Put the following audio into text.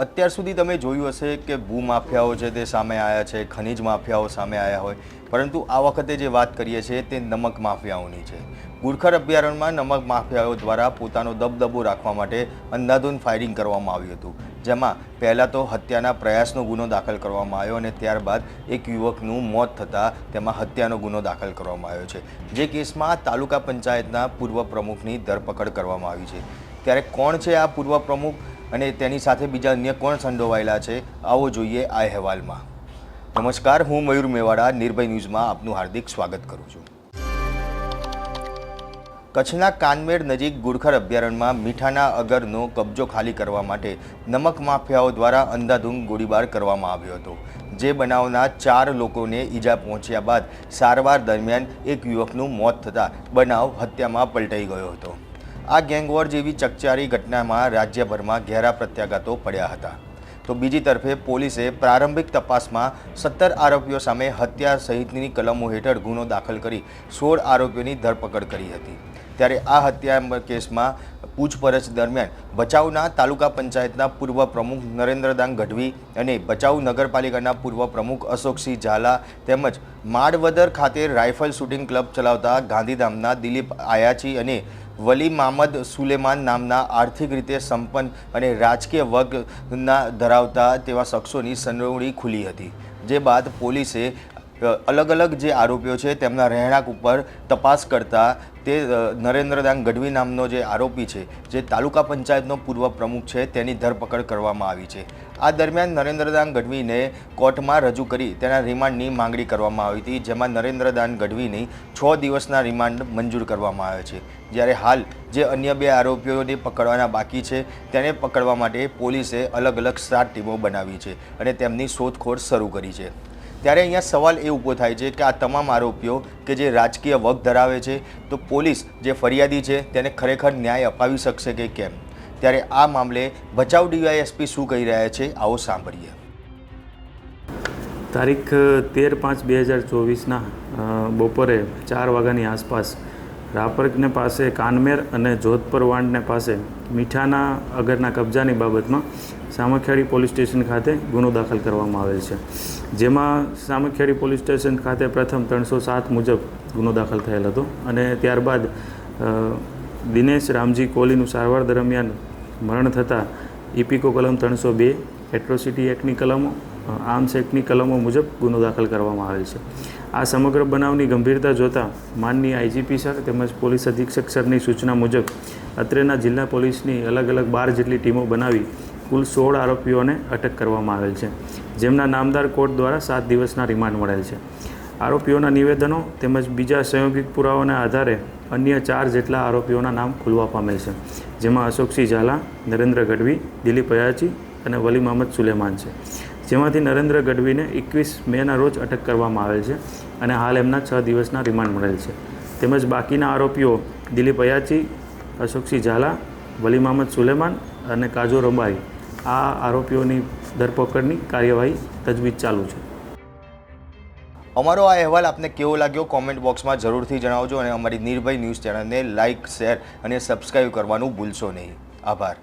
અત્યાર સુધી તમે જોયું હશે કે ભૂ માફિયાઓ છે તે સામે આવ્યા છે, ખનિજ માફિયાઓ સામે આવ્યા હોય. પરંતુ આ વખતે જે વાત કરીએ છીએ તે નમક માફિયાઓની છે. ગુરખર અભયારણ્યમાં નમક માફિયાઓ દ્વારા પોતાનો દબદબો રાખવા માટે અંધાધૂન ફાયરિંગ કરવામાં આવ્યું હતું. જેમાં પહેલાં તો હત્યાના પ્રયાસનો ગુનો દાખલ કરવામાં આવ્યો અને ત્યારબાદ એક યુવકનું મોત થતાં તેમાં હત્યાનો ગુનો દાખલ કરવામાં આવ્યો છે. જે કેસમાં તાલુકા પંચાયતના પૂર્વ પ્રમુખની ધરપકડ કરવામાં આવી છે. ત્યારે કોણ છે આ પૂર્વ પ્રમુખ અને તેની સાથે બીજા અન્ય કોણ સંડોવાયેલા છે, આવો જોઈએ આ અહેવાલમાં. નમસ્કાર, હું મયુર મેવાડા, નિર્ભય ન્યૂઝમાં આપનું હાર્દિક સ્વાગત કરું છું. કચ્છના કાનમેર નજીક ગુરખર અભયારણ્યમાં મીઠાના અગરનો કબજો ખાલી કરવા માટે નમક માફિયાઓ દ્વારા અંધાધૂંધ ગોળીબાર કરવામાં આવ્યો હતો, જે બનાવના ચાર લોકોને ઈજા પહોંચ્યા બાદ સારવાર દરમિયાન એક યુવકનું મોત થતાં બનાવ હત્યામાં પલટાઈ ગયો હતો. આ ગેંગવોર જેવી ચકચારી ઘટનામાં રાજ્યભરમાં ઘેરા પ્રત્યાઘાતો પડ્યા હતા. તો બીજી તરફે પોલીસે પ્રારંભિક તપાસમાં સત્તર આરોપીઓ સામે હત્યા સહિતની કલમો હેઠળ ગુનો દાખલ કરી સોળ આરોપીઓની ધરપકડ કરી હતી. ત્યારે આ હત્યા કેસમાં પૂછપરછ દરમિયાન ભચાઉના તાલુકા પંચાયતના પૂર્વ પ્રમુખ નરેન્દ્રદાન ગઢવી અને ભચાઉ નગરપાલિકાના પૂર્વ પ્રમુખ અશોકસિંહ ઝાલા તેમજ માડવદર ખાતે રાઇફલ શૂટિંગ ક્લબ ચલાવતા ગાંધીધામના દિલીપ આયાચી અને વલી મામદ સુલેમાન નામના આર્થિક રીતે સંપન્ન અને રાજકીય વર્ગના ધરાવતા તેવા શખ્સોની સંડોવણી ખુલી હતી. જે બાદ પોલીસે અલગ અલગ જે આરોપીઓ છે તેમના રહેણાંક ઉપર તપાસ કરતા તે નરેન્દ્રદાન ગઢવી નામનો જે આરોપી છે, જે તાલુકા પંચાયતનો પૂર્વ પ્રમુખ છે, તેની ધરપકડ કરવામાં આવી છે. આ દરમિયાન નરેન્દ્રદાન ગઢવીને કોર્ટમાં રજૂ કરી તેના રિમાન્ડની માંગણી કરવામાં આવી હતી, જેમાં નરેન્દ્રદાન ગઢવીની છ દિવસના રિમાન્ડ મંજૂર કરવામાં આવ્યો છે. જ્યારે હાલ જે અન્ય બે આરોપીઓને પકડવાના બાકી છે, તેને પકડવા માટે પોલીસે અલગ અલગ સાત ટીમો બનાવી છે અને તેમની શોધખોળ શરૂ કરી છે. ત્યારે અહીંયા સવાલ એ ઊભો થાય છે કે આ તમામ આરોપીઓ કે જે રાજકીય વગ ધરાવે છે, તો પોલીસ જે ફરિયાદી છે તેને ખરેખર ન્યાય અપાવી શકશે કે કેમ? ત્યારે આ મામલે ભચાઉ ડીવાયએસપી શું કહી રહ્યા છે, આવો સાંભળીએ. તારીખ તેર પાંચ બે હજાર ચોવીસના બપોરે ચાર વાગ્યાની આસપાસ રાપરને પાસે, કાનમેર અને જોધપર વાંડને પાસે, મીઠાના અગરના કબજાની બાબતમાં સામખિયાળી પોલીસ સ્ટેશન ખાતે ગુનો દાખલ કરવામાં આવેલ છે. જેમાં સામખિયાળી પોલીસ સ્ટેશન ખાતે પ્રથમ ત્રણસો સાત મુજબ ગુનો દાખલ થયેલ હતો અને ત્યારબાદ દિનેશ રામજી કોહલીનું સારવાર દરમિયાન મરણ થતાં ઇપિકો કલમ ત્રણસો બે, એટ્રોસિટી એક્ટની કલમો આર્મ્સ એક્ટની કલમો મુજબ ગુનો દાખલ કરવામાં આવેલ છે. આ સમગ્ર બનાવની ગંભીરતા જોતાં માનની આઈજીપી સર તેમજ પોલીસ અધિક્ષક સરની સૂચના મુજબ અત્રેના જિલ્લા પોલીસની અલગ અલગ બાર જેટલી ટીમો બનાવી કુલ સોળ આરોપીઓને અટક કરવામાં આવેલ છે. જેમના નામદાર કોર્ટ દ્વારા સાત દિવસના રિમાન્ડ મળેલ છે. આરોપીઓના નિવેદનો તેમજ બીજા સંયોગિક પુરાવાના આધારે અન્ય ચાર જેટલા આરોપીઓના નામ ખુલવા પામેલ છે. જેમાં અશોકસિંહ ઝાલા, નરેન્દ્ર ગઢવી, દિલીપ અયાચી અને વલી મહમદ સુલેમાન છે. જેમાંથી નરેન્દ્ર ગઢવીને એકવીસ મેના રોજ અટક કરવામાં આવેલ છે અને હાલ એમના છ દિવસના રિમાન્ડ મળેલ છે. તેમજ બાકીના આરોપીઓ દિલીપ અયાચી, અશોકસિંહ ઝાલા વલી મહમદ સુલેમાન અને કાજો રબારી. આ આરોપીઓની ધરપકડની કાર્યવાહી તજવીજ ચાલુ છે. અમારો આ અહેવાલ આપને કેવો લાગ્યો? કોમેન્ટ બોક્સમાં જરૂરથી જણાવજો અને અમારી નિર્ભય ન્યૂઝ ચેનલને લાઇક શેર અને સબસ્ક્રાઈબ કરવાનું ભૂલશો નહીં. આભાર.